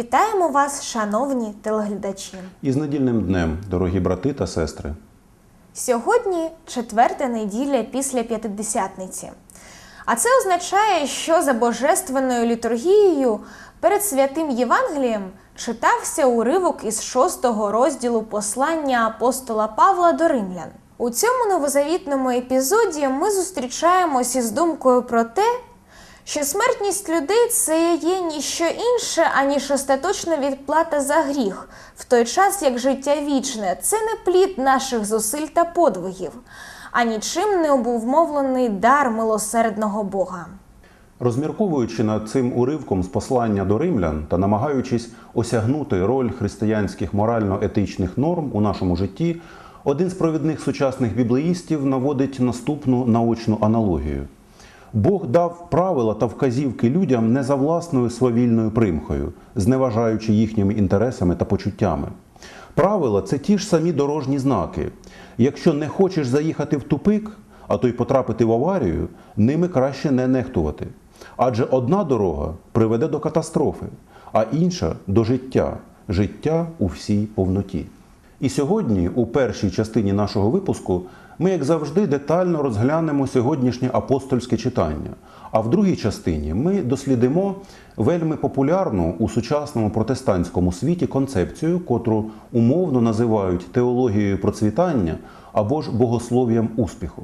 Вітаємо вас, шановні телеглядачі! І з недільним днем, дорогі брати та сестри. Сьогодні четверта неділя після п'ятидесятниці. А це означає, що за божественною літургією перед святим Євангелієм читався уривок із шостого розділу послання апостола Павла до римлян. У цьому новозавітному епізоді ми зустрічаємось із думкою про те, що смертність людей це є ніщо інше, аніж остаточна відплата за гріх, в той час як життя вічне це не плід наших зусиль та подвигів, а нічим не обумовлений дар милосердного Бога. Розмірковуючи над цим уривком з послання до римлян та намагаючись осягнути роль християнських морально-етичних норм у нашому житті, один з провідних сучасних біблеїстів наводить наступну наочну аналогію. Бог дав правила та вказівки людям не за власною свавільною примхою, зневажаючи їхніми інтересами та почуттями. Правила це ті ж самі дорожні знаки. Якщо не хочеш заїхати в тупик, а то й потрапити в аварію, ними краще не нехтувати. Адже одна дорога приведе до катастрофи, а інша до життя, життя у всій повноті. І сьогодні, у першій частині нашого випуску, ми, як завжди, детально розглянемо сьогоднішнє апостольське читання. А в другій частині ми дослідимо вельми популярну у сучасному протестантському світі концепцію, котру умовно називають теологією процвітання або ж богослов'ям успіху.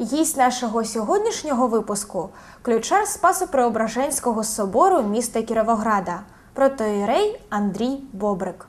Гість нашого сьогоднішнього випуску ключар Спасо-Преображенського собору міста Кіровограда, протоїрей Андрій Бобрик.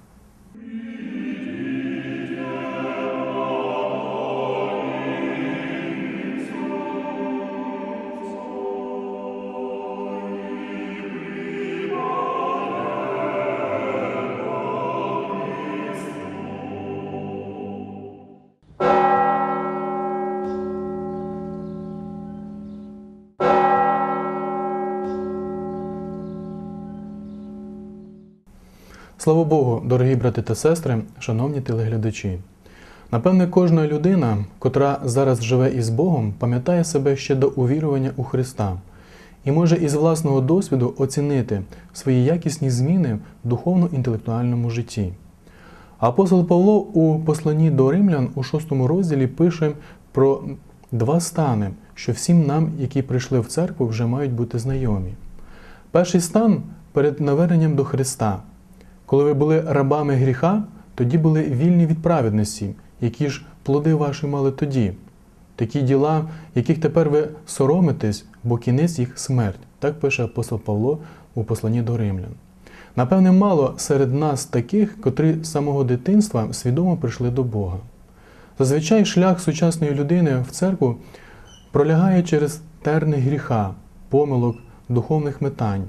Слава Богу, дорогі брати та сестри, шановні телеглядачі. Напевне, кожна людина, котра зараз живе із Богом, пам'ятає себе ще до увірування у Христа і може із власного досвіду оцінити свої якісні зміни в духовно-інтелектуальному житті. Апостол Павло у посланні до римлян у шостому розділі пише про два стани, що всім нам, які прийшли в церкву, вже мають бути знайомі. Перший стан перед наверненням до Христа. Коли ви були рабами гріха, тоді були вільні від праведності, які ж плоди ваші мали тоді. Такі діла, яких тепер ви соромитесь, бо кінець їх смерть. Так пише апостол Павло у посланні до римлян. Напевне, мало серед нас таких, котрі з самого дитинства свідомо прийшли до Бога. Зазвичай шлях сучасної людини в церкву пролягає через терни гріха, помилок, духовних метань.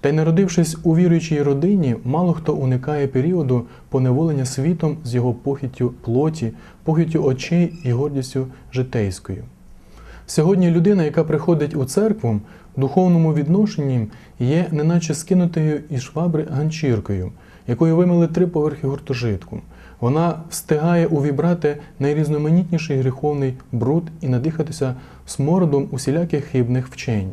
Та й народившись у віруючій родині, мало хто уникає періоду поневолення світом з його похиттю плоті, похиттю очей і гордістю житейською. Сьогодні людина, яка приходить у церкву, в духовному відношенні є неначе скинутою із швабри ганчіркою, якою вимили три поверхи гуртожитку. Вона встигає увібрати найрізноманітніший гріховний бруд і надихатися смородом усіляких хибних вчень.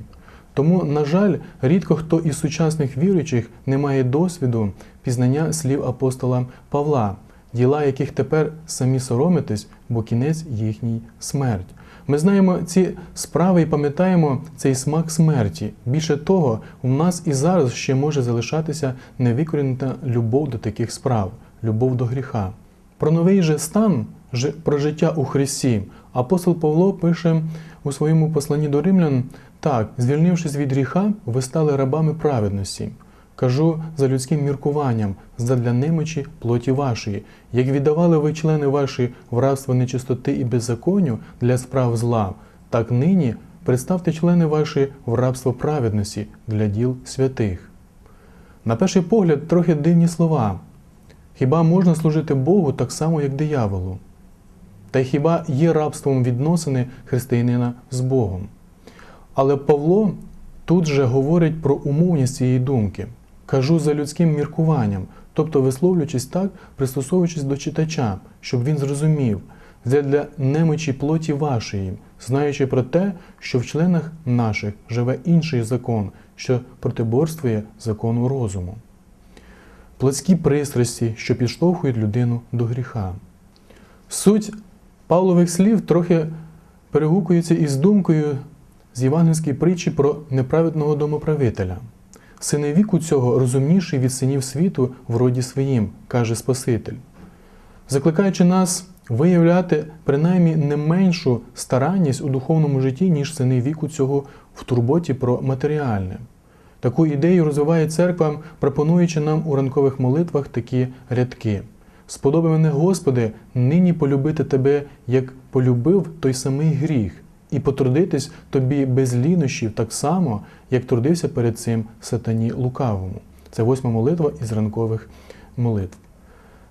Тому, на жаль, рідко хто із сучасних віруючих не має досвіду пізнання слів апостола Павла, діла яких тепер самі соромитесь, бо кінець їхній смерть. Ми знаємо ці справи і пам'ятаємо цей смак смерті. Більше того, у нас і зараз ще може залишатися невикорінена любов до таких справ, любов до гріха. Про новий же стан, про життя у Христі, апостол Павло пише у своєму посланні до римлян. Так, звільнившись від гріха, ви стали рабами праведності. Кажу за людським міркуванням, задля немочі плоті вашої, як віддавали ви члени ваші в рабство нечистоти і беззаконню для справ зла, так нині представте члени ваші в рабство праведності для діл святих. На перший погляд, трохи дивні слова. Хіба можна служити Богу так само, як дияволу? Та хіба є рабством відносини християнина з Богом? Але Павло тут же говорить про умовність цієї думки. Кажу за людським міркуванням, тобто висловлюючись так, пристосовуючись до читача, щоб він зрозумів, для немочі плоті вашої, знаючи про те, що в членах наших живе інший закон, що протиборствує закону розуму. плотські пристрасті, що підштовхують людину до гріха. Суть Павлових слів трохи перегукується із думкою з євангельської притчі про неправедного домоправителя. Сини віку цього розумніший від синів світу в роді своїм, каже Спаситель, закликаючи нас виявляти принаймні не меншу старанність у духовному житті, ніж сини віку цього в турботі про матеріальне. Таку ідею розвиває церква, пропонуючи нам у ранкових молитвах такі рядки. Сподоби мене, Господи, нині полюбити Тебе, як полюбив той самий гріх, і потрудитись тобі без лінощів так само, як трудився перед цим сатані лукавому. Це восьма молитва із ранкових молитв.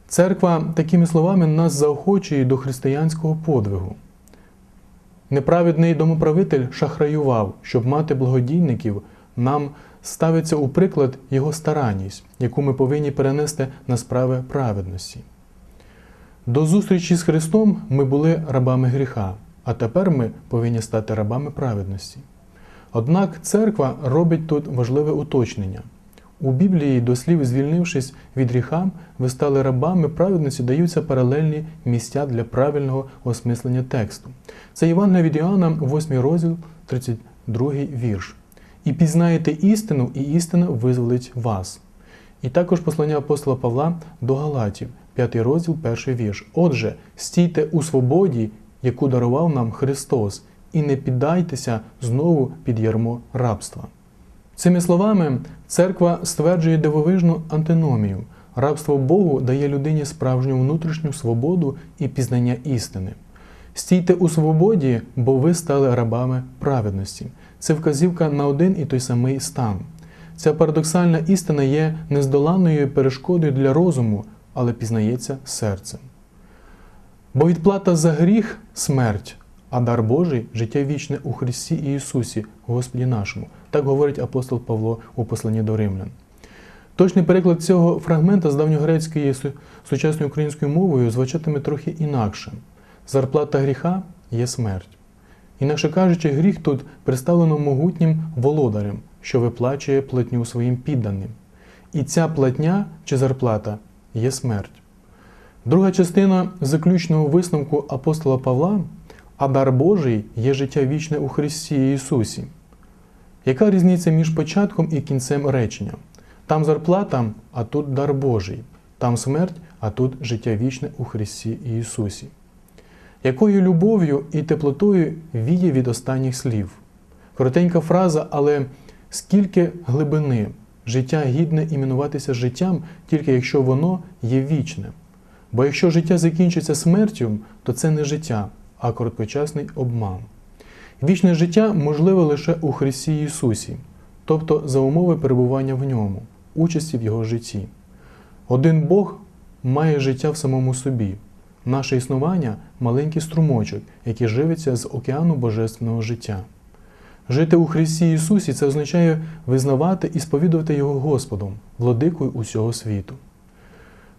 Церква такими словами нас заохочує до християнського подвигу. Неправедний домоправитель шахраював, щоб мати благодійників, нам ставиться у приклад його старанність, яку ми повинні перенести на справи праведності. До зустрічі з Христом ми були рабами гріха, а тепер ми повинні стати рабами праведності. Однак церква робить тут важливе уточнення. У Біблії, до слів звільнившись від гріха, ви стали рабами праведності, даються паралельні місця для правильного осмислення тексту. Це Євангелія від Іоанна, 8 розділ, 32 вірш. І пізнаєте істину, і істина визволить вас. І також послання апостола Павла до Галатів, 5 розділ, 1 вірш. Отже, стійте у свободі, яку дарував нам Христос, і не піддайтеся знову під ярмо рабства. Цими словами церква стверджує дивовижну антиномію. Рабство Богу дає людині справжню внутрішню свободу і пізнання істини. Стійте у свободі, бо ви стали рабами праведності. Це вказівка на один і той самий стан. Ця парадоксальна істина є нездоланною перешкодою для розуму, але пізнається серцем. Бо відплата за гріх смерть, а дар Божий життя вічне у Христі Ісусі, Господі нашому. Так говорить апостол Павло у посланні до римлян. Точний переклад цього фрагмента з давньогрецької сучасною українською мовою звучатиме трохи інакше. Зарплата гріха є смерть. Інакше кажучи, гріх тут представлено могутнім володарем, що виплачує платню своїм підданим. І ця платня чи зарплата є смерть. Друга частина заключного висновку апостола Павла, а дар Божий є життя вічне у Христі Ісусі. Яка різниця між початком і кінцем речення? Там зарплата, а тут дар Божий, там смерть, а тут життя вічне у Христі Ісусі. Якою любов'ю і теплотою віє від останніх слів? Коротенька фраза, але скільки глибини життя гідне іменуватися життям, тільки якщо воно є вічне. Бо якщо життя закінчиться смертю, то це не життя, а короткочасний обман. Вічне життя можливе лише у Христі Ісусі, тобто за умови перебування в ньому, участі в Його житті. Один Бог має життя в самому собі. Наше існування маленький струмочок, який живиться з океану божественного життя. Жити у Христі Ісусі це означає визнавати і сповідувати Його Господом, владикою усього світу.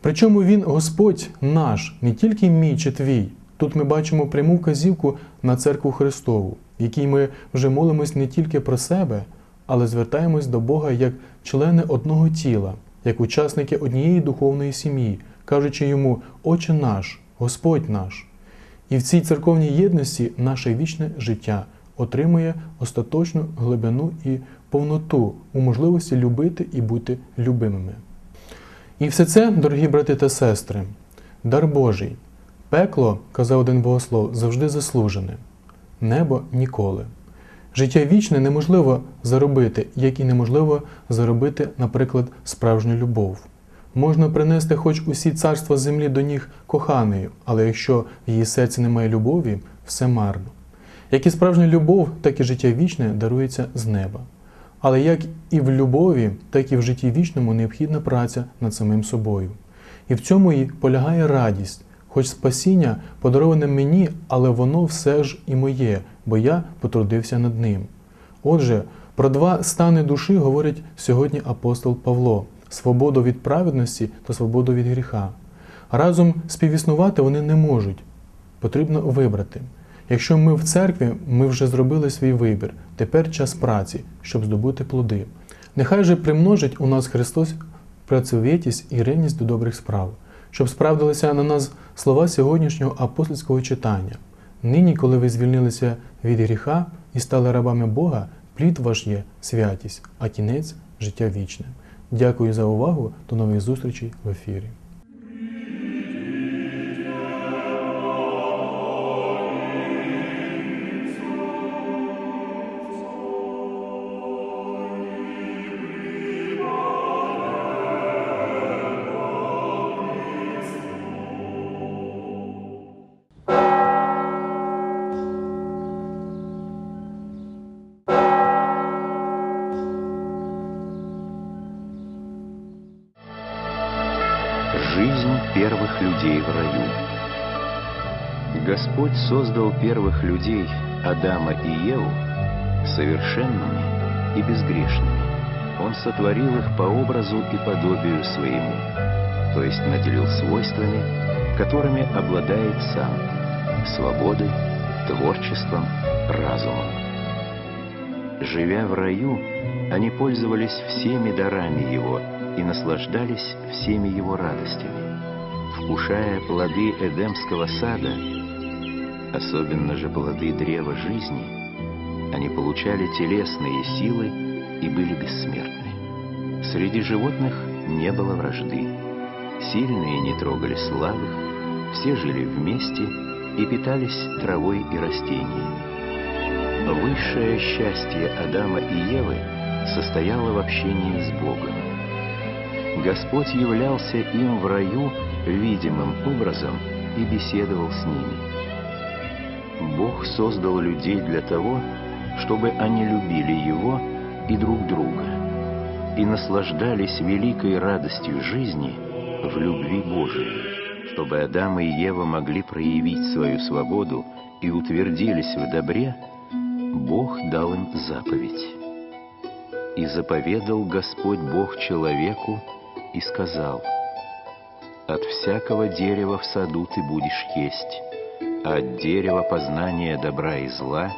Причому Він Господь наш, не тільки мій чи твій. Тут ми бачимо пряму вказівку на церкву Христову, в якій ми вже молимось не тільки про себе, але звертаємось до Бога як члени одного тіла, як учасники однієї духовної сім'ї, кажучи йому Отче наш, Господь наш. І в цій церковній єдності наше вічне життя отримує остаточну глибину і повноту у можливості любити і бути любимими. І все це, дорогі брати та сестри, дар Божий. Пекло, казав один богослов, завжди заслужене, небо ніколи. Життя вічне неможливо заробити, як і неможливо заробити, наприклад, справжню любов. Можна принести хоч усі царства землі до ніг коханою, але якщо в її серці немає любові, все марно. Як і справжня любов, так і життя вічне дарується з неба. Але як і в любові, так і в житті вічному необхідна праця над самим собою. І в цьому і полягає радість, хоч спасіння подароване мені, але воно все ж і моє, бо я потрудився над ним. Отже, про два стани душі говорить сьогодні апостол Павло: свободу від праведності та свободу від гріха. Разом співіснувати вони не можуть. Потрібно вибрати. Якщо ми в церкві, ми вже зробили свій вибір. Тепер час праці, щоб здобути плоди. Нехай же примножить у нас Христос працьовитість і ревність до добрих справ, щоб справдилися на нас слова сьогоднішнього апостольського читання. Нині, коли ви звільнилися від гріха і стали рабами Бога, плід ваш є святість, а кінець життя вічне. Дякую за увагу. До нових зустрічей в ефірі. Создал первых людей, Адама и Еву, совершенными и безгрешными. Он сотворил их по образу и подобию своему, то есть наделил свойствами, которыми обладает сам, свободой, творчеством, разумом. Живя в раю, они пользовались всеми дарами Его и наслаждались всеми Его радостями. Вкушая плоды Эдемского сада, особенно же плоды древа жизни, они получали телесные силы и были бессмертны. Среди животных не было вражды. Сильные не трогали слабых, все жили вместе и питались травой и растениями. Высшее счастье Адама и Евы состояло в общении с Богом. Господь являлся им в раю видимым образом и беседовал с ними. Бог создал людей для того, чтобы они любили Его и друг друга, и наслаждались великой радостью жизни в любви Божией, чтобы Адам и Ева могли проявить свою свободу и утвердились в добре, Бог дал им заповедь. И заповедал Господь Бог человеку и сказал, «От всякого дерева в саду ты будешь есть, от дерева познания добра и зла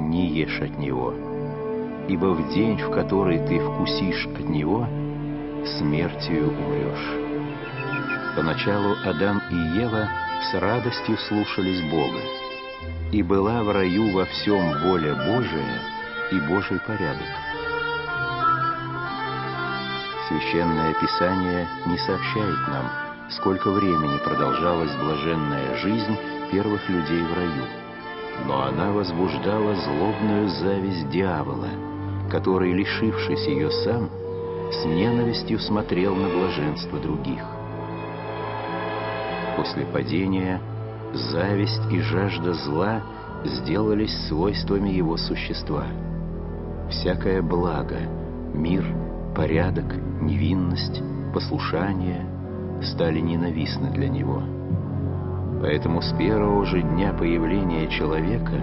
не ешь от него, ибо в день, в который ты вкусишь от него, смертью умрешь». Поначалу Адам и Ева с радостью слушались Бога, и была в раю во всем воля Божия и Божий порядок. Священное Писание не сообщает нам, сколько времени продолжалась блаженная жизнь первых людей в раю, но она возбуждала злобную зависть дьявола, который, лишившись ее сам, с ненавистью смотрел на блаженство других. После падения зависть и жажда зла сделались свойствами его существа. Всякое благо, мир, порядок, невинность, послушание стали ненавистны для него. Поэтому с первого же дня появления человека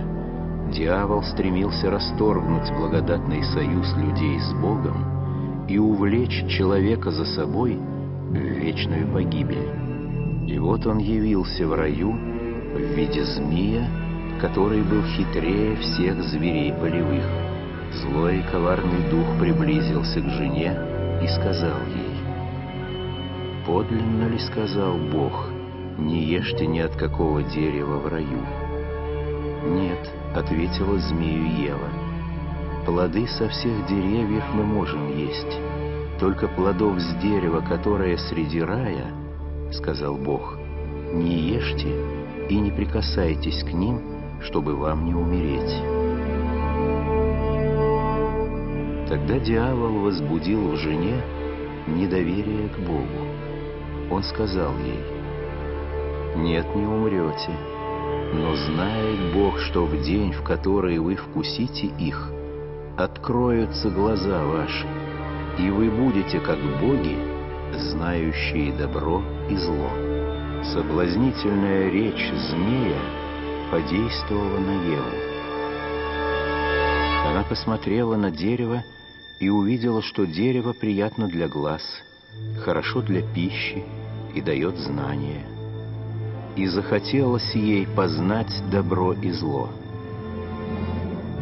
дьявол стремился расторгнуть благодатный союз людей с Богом и увлечь человека за собой в вечную погибель. И вот он явился в раю в виде змея, который был хитрее всех зверей полевых. Злой и коварный дух приблизился к жене и сказал ей, «Подлинно ли сказал Бог, не ешьте ни от какого дерева в раю?» «Нет», — ответила змею Ева, «плоды со всех деревьев мы можем есть, только плодов с дерева, которое среди рая, — сказал Бог, — не ешьте и не прикасайтесь к ним, чтобы вам не умереть». Тогда дьявол возбудил в жене недоверие к Богу. Он сказал ей, «Нет, не умрете, но знает Бог, что в день, в который вы вкусите их, откроются глаза ваши, и вы будете как боги, знающие добро и зло». Соблазнительная речь змея подействовала на Еву. Она посмотрела на дерево и увидела, что дерево приятно для глаз, хорошо для пищи и дает знания. И захотелось ей познать добро и зло.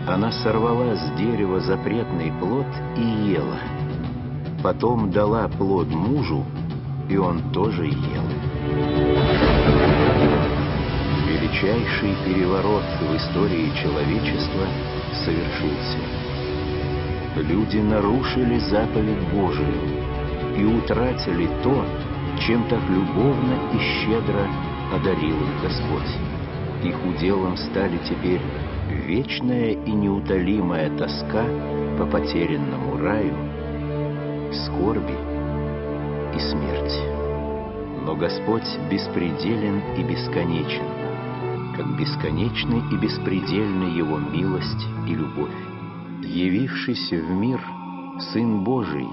Она сорвала с дерева запретный плод и ела. потом дала плод мужу, и он тоже ел. Величайший переворот в истории человечества совершился. Люди нарушили заповедь Божию и утратили то, чем так любовно и щедро одарил их Господь. Их уделом стали теперь вечная и неутолимая тоска по потерянному раю, скорби и смерть. Но Господь беспределен и бесконечен, как бесконечны и беспредельны Его милость и любовь. Явившийся в мир Сын Божий,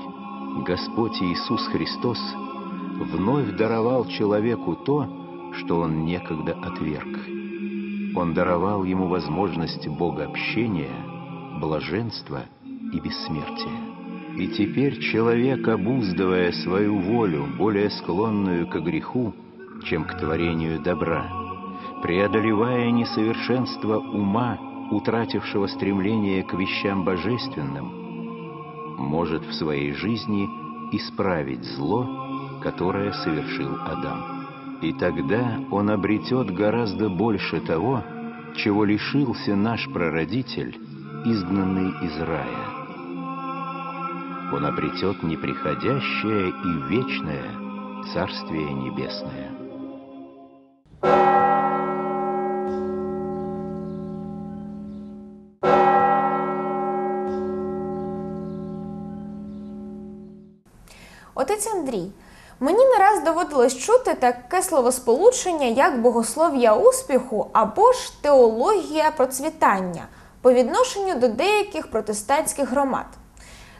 Господь Иисус Христос, вновь даровал человеку то, что он некогда отверг. Он даровал ему возможность богообщения, блаженства и бессмертия. И теперь человек, обуздывая свою волю, более склонную к греху, чем к творению добра, преодолевая несовершенство ума, утратившего стремление к вещам божественным, может в своей жизни исправить зло, которое совершил Адам. И тогда он обретет гораздо больше того, чего лишился наш прародитель, изгнанный из рая. Он обретет неприходящее и вечное Царствие Небесное. Доводилось чути таке словосполучення, як богослов'я успіху або ж теологія процвітання по відношенню до деяких протестантських громад.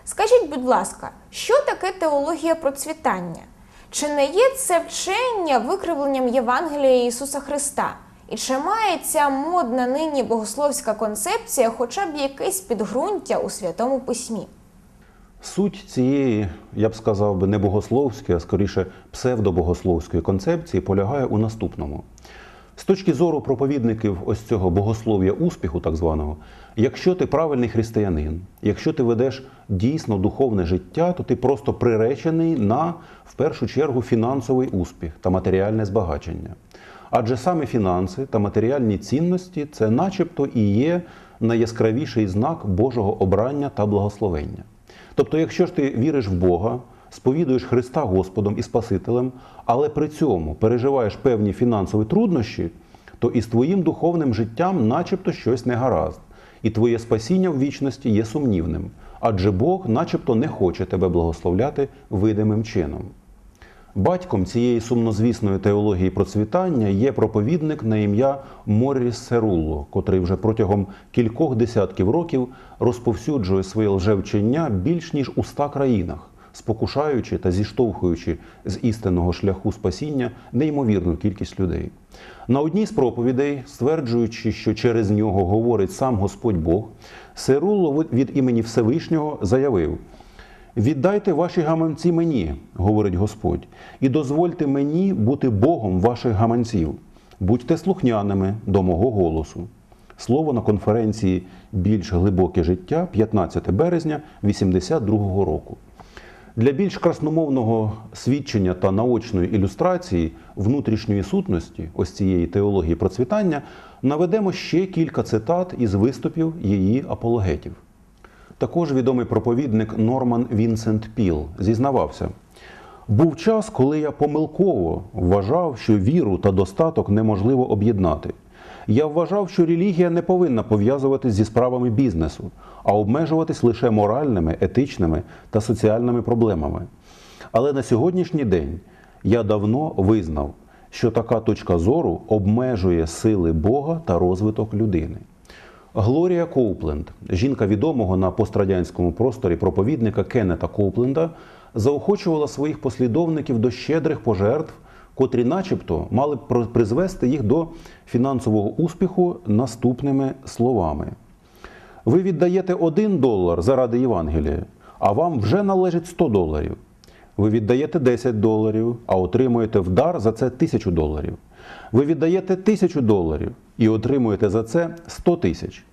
Скажіть, будь ласка, що таке теологія процвітання? Чи не є це вчення викривленням Євангелія Ісуса Христа? І чи має ця модна нині богословська концепція хоча б якесь підґрунтя у Святому Письмі? Суть цієї, я б сказав би, не богословської, а скоріше псевдобогословської концепції полягає у наступному. З точки зору проповідників ось цього богослов'я успіху, так званого, якщо ти правильний християнин, якщо ти ведеш дійсно духовне життя, то ти просто приречений на в першу чергу фінансовий успіх та матеріальне збагачення. Адже саме фінанси та матеріальні цінності це, начебто, і є найяскравіший знак Божого обрання та благословення. Тобто, якщо ж ти віриш в Бога, сповідуєш Христа Господом і Спасителем, але при цьому переживаєш певні фінансові труднощі, то і з твоїм духовним життям начебто щось не гаразд, і твоє спасіння в вічності є сумнівним, адже Бог начебто не хоче тебе благословляти видимим чином. Батьком цієї сумнозвісної теології процвітання є проповідник на ім'я Морріс Серулло, котрий вже протягом кількох десятків років розповсюджує своє лжевчення більш ніж у ста країнах, спокушаючи та зіштовхуючи з істинного шляху спасіння неймовірну кількість людей. На одній з проповідей, стверджуючи, що через нього говорить сам Господь Бог, Серулло від імені Всевишнього заявив. Віддайте ваші гаманці мені, говорить Господь, і дозвольте мені бути Богом ваших гаманців. Будьте слухняними до мого голосу. Слово на конференції Більш глибоке життя 15 березня 82 року. Для більш красномовного свідчення та наочної ілюстрації внутрішньої сутності ось цієї теології процвітання наведемо ще кілька цитат із виступів її апологетів. Також відомий проповідник Норман Вінсент Піл зізнавався: був час, коли я помилково вважав, що віру та достаток неможливо об'єднати. Я вважав, що релігія не повинна пов'язуватись зі справами бізнесу, а обмежуватись лише моральними, етичними та соціальними проблемами. Але на сьогоднішній день я давно визнав, що така точка зору обмежує сили Бога та розвиток людини. Глорія Коупленд, жінка відомого на пострадянському просторі проповідника Кеннета Коупленда, заохочувала своїх послідовників до щедрих пожертв, котрі, начебто, мали б призвести їх до фінансового успіху наступними словами: Ви віддаєте один долар заради Євангелія, а вам вже належить 100 доларів. Ви віддаєте 10 доларів, а отримуєте в дар за це 1000 доларів. Ви віддаєте 1000 доларів і отримуєте за це 100 тисяч.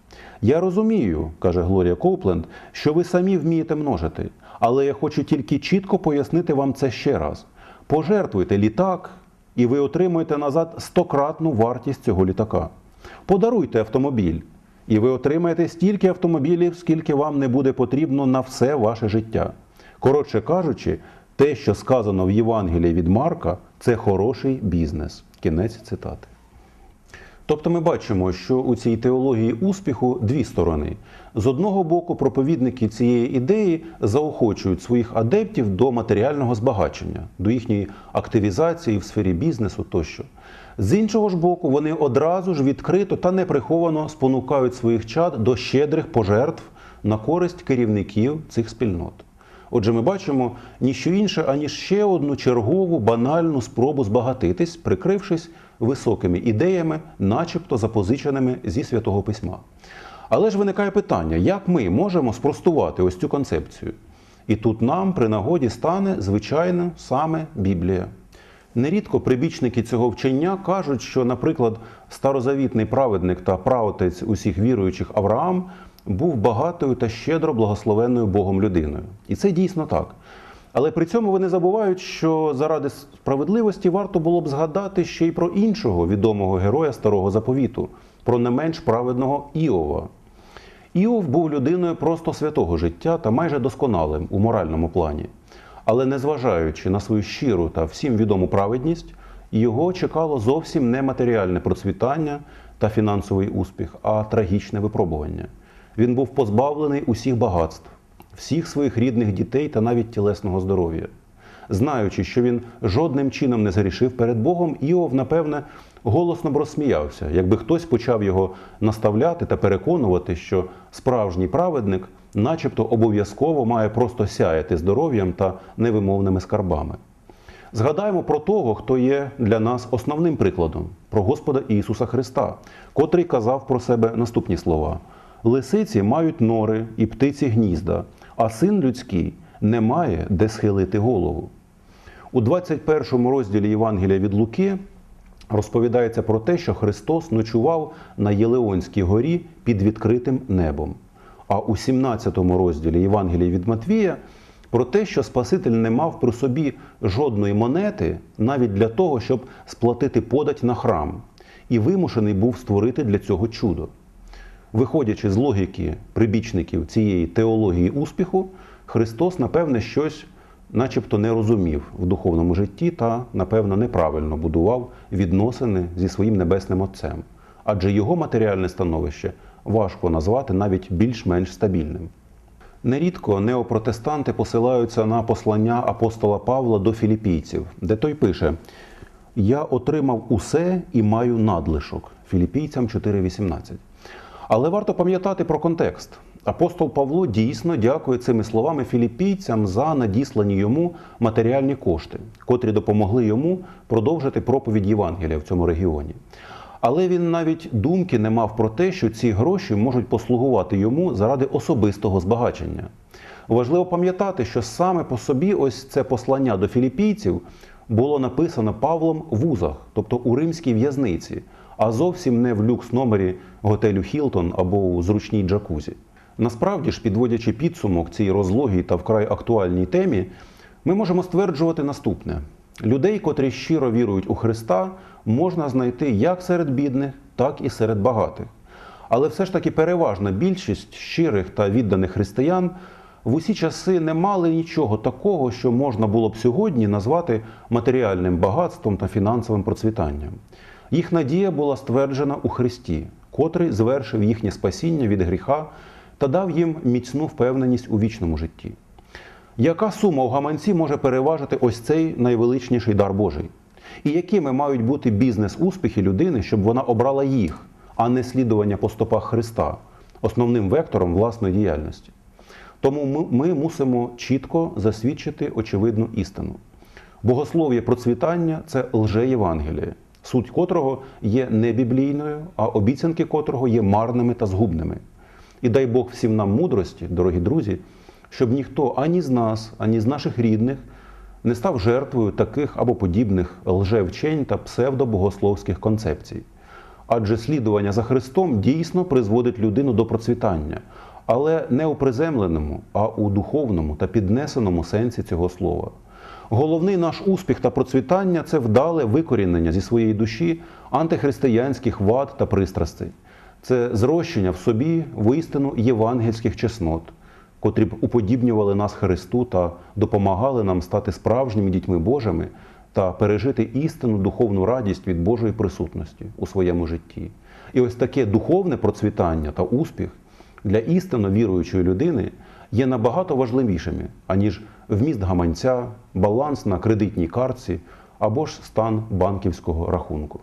Я розумію, каже Глорія Коупленд, що ви самі вмієте множити, Але я хочу тільки чітко пояснити вам це ще раз. Пожертвуйте літак, і ви отримуєте назад стократну вартість цього літака. Подаруйте автомобіль, і ви отримаєте стільки автомобілів, скільки вам не буде потрібно на все ваше життя. Коротше кажучи, те, що сказано в Євангелії від Марка, це хороший бізнес. Кінець цитати. Тобто ми бачимо, що у цій теології успіху дві сторони. З одного боку, проповідники цієї ідеї заохочують своїх адептів до матеріального збагачення, до їхньої активізації в сфері бізнесу тощо. З іншого ж боку, вони одразу ж відкрито та неприховано спонукають своїх чад до щедрих пожертв на користь керівників цих спільнот. Отже, ми бачимо ніщо інше, аніж ще одну чергову банальну спробу збагатитись, прикрившись високими ідеями, начебто запозиченими зі святого письма. Але ж виникає питання, як ми можемо спростувати ось цю концепцію? І тут нам при нагоді стане, звичайно, саме Біблія. Нерідко прибічники цього вчення кажуть, що, наприклад, старозавітний праведник та праотець усіх віруючих Авраам був багатою та щедро благословенною Богом людиною. І це дійсно так. Але при цьому вони забувають, що заради справедливості варто було б згадати ще й про іншого відомого героя старого заповіту, про не менш праведного Іова. Іов був людиною просто святого життя та майже досконалим у моральному плані. Але незважаючи на свою щиру та всім відому праведність, його чекало зовсім не матеріальне процвітання та фінансовий успіх, а трагічне випробування. Він був позбавлений усіх багатств, всіх своїх рідних дітей та навіть тілесного здоров'я. Знаючи, що він жодним чином не згрішив перед Богом, Іов, напевне, голосно б розсміявся, якби хтось почав його наставляти та переконувати, що справжній праведник, начебто, обов'язково має просто сяяти здоров'ям та невимовними скарбами. Згадаємо про того, хто є для нас основним прикладом, про Господа Ісуса Христа, котрий казав про себе наступні слова: Лисиці мають нори і птиці гнізда, а син людський не має де схилити голову. У 21 розділі Євангелія від Луки розповідається про те, що Христос ночував на Єлеонській горі під відкритим небом. А у 17 розділі Євангелія від Матвія про те, що Спаситель не мав при собі жодної монети навіть для того, щоб сплатити подать на храм, і вимушений був створити для цього чудо. Виходячи з логіки прибічників цієї теології успіху, Христос, напевне, щось начебто не розумів в духовному житті та, напевно, неправильно будував відносини зі своїм небесним Отцем, адже його матеріальне становище важко назвати навіть більш-менш стабільним. Нерідко неопротестанти посилаються на послання апостола Павла до філіпійців, де той пише: Я отримав усе і маю надлишок філіпійцям 4.18. Але варто пам'ятати про контекст. Апостол Павло дійсно дякує цими словами філіпійцям за надіслані йому матеріальні кошти, котрі допомогли йому продовжити проповідь Євангелія в цьому регіоні. Але він навіть думки не мав про те, що ці гроші можуть послугувати йому заради особистого збагачення. Важливо пам'ятати, що саме по собі ось це послання до філіпійців було написано Павлом в вузах, тобто у римській в'язниці, а зовсім не в люкс-номері готелю Хілтон або у зручній джакузі. Насправді ж, підводячи підсумок цій розлогій та вкрай актуальній темі, ми можемо стверджувати наступне: людей, котрі щиро вірують у Христа, можна знайти як серед бідних, так і серед багатих. Але все ж таки переважна більшість щирих та відданих християн в усі часи не мали нічого такого, що можна було б сьогодні назвати матеріальним багатством та фінансовим процвітанням. Їх надія була стверджена у Христі, котрий звершив їхнє спасіння від гріха та дав їм міцну впевненість у вічному житті. Яка сума у гаманці може переважити ось цей найвеличніший дар Божий? І якими мають бути бізнес-успіхи людини, щоб вона обрала їх, а не слідування по стопах Христа, основним вектором власної діяльності? Тому ми, ми мусимо чітко засвідчити очевидну істину. Богослов'я процвітання це лже-євангеліє, суть котрого є не біблійною, а обіцянки котрого є марними та згубними. І дай Бог всім нам мудрості, дорогі друзі, щоб ніхто ані з нас, ані з наших рідних не став жертвою таких або подібних лжевчень та псевдобогословських концепцій. Адже слідування за Христом дійсно призводить людину до процвітання, але не у приземленому, а у духовному та піднесеному сенсі цього слова. Головний наш успіх та процвітання це вдале викорінення зі своєї душі антихристиянських вад та пристрастей. Це зрощення в собі воістину євангельських чеснот, котрі б уподібнювали нас Христу та допомагали нам стати справжніми дітьми Божими та пережити істинну духовну радість від Божої присутності у своєму житті. І ось таке духовне процвітання та успіх для істинно віруючої людини є набагато важливішими, аніж вміст гаманця, баланс на кредитній картці або ж стан банківського рахунку.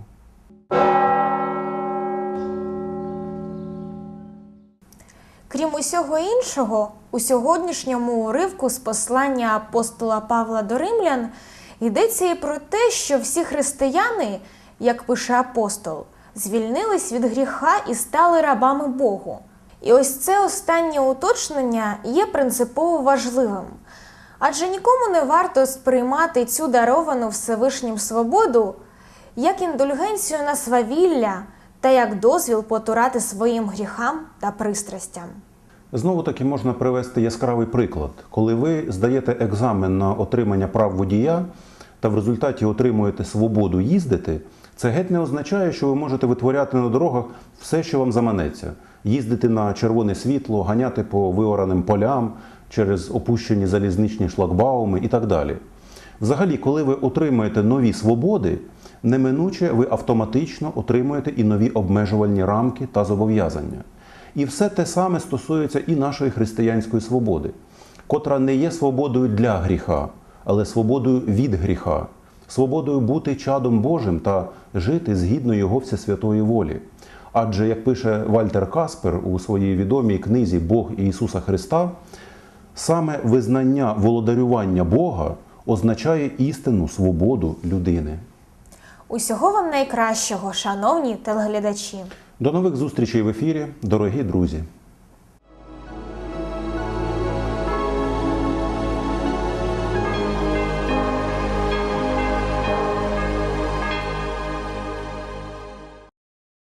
Крім усього іншого, у сьогоднішньому уривку з послання апостола Павла до римлян йдеться і про те, що всі християни, як пише апостол, звільнились від гріха і стали рабами Богу. І ось це останнє уточнення є принципово важливим. Адже нікому не варто сприймати цю даровану Всевишнім свободу як індульгенцію на свавілля та як дозвіл потурати своїм гріхам та пристрастям. Знову таки можна привести яскравий приклад. Коли ви здаєте екзамен на отримання прав водія та в результаті отримуєте свободу їздити, це геть не означає, що ви можете витворяти на дорогах все, що вам заманеться. Їздити на червоне світло, ганяти по виораним полям через опущені залізничні шлагбауми і так далі. Взагалі, коли ви отримуєте нові свободи, неминуче ви автоматично отримуєте і нові обмежувальні рамки та зобов'язання. І все те саме стосується і нашої християнської свободи, котра не є свободою для гріха, але свободою від гріха, свободою бути чадом Божим та жити згідно Його всесвятої волі. Адже, як пише Вальтер Каспер у своїй відомій книзі Бог і Ісуса Христа, саме визнання володарювання Бога означає істинну свободу людини. Усього вам найкращого, шановні телеглядачі! До нових зустрічей в ефірі, дорогі друзі!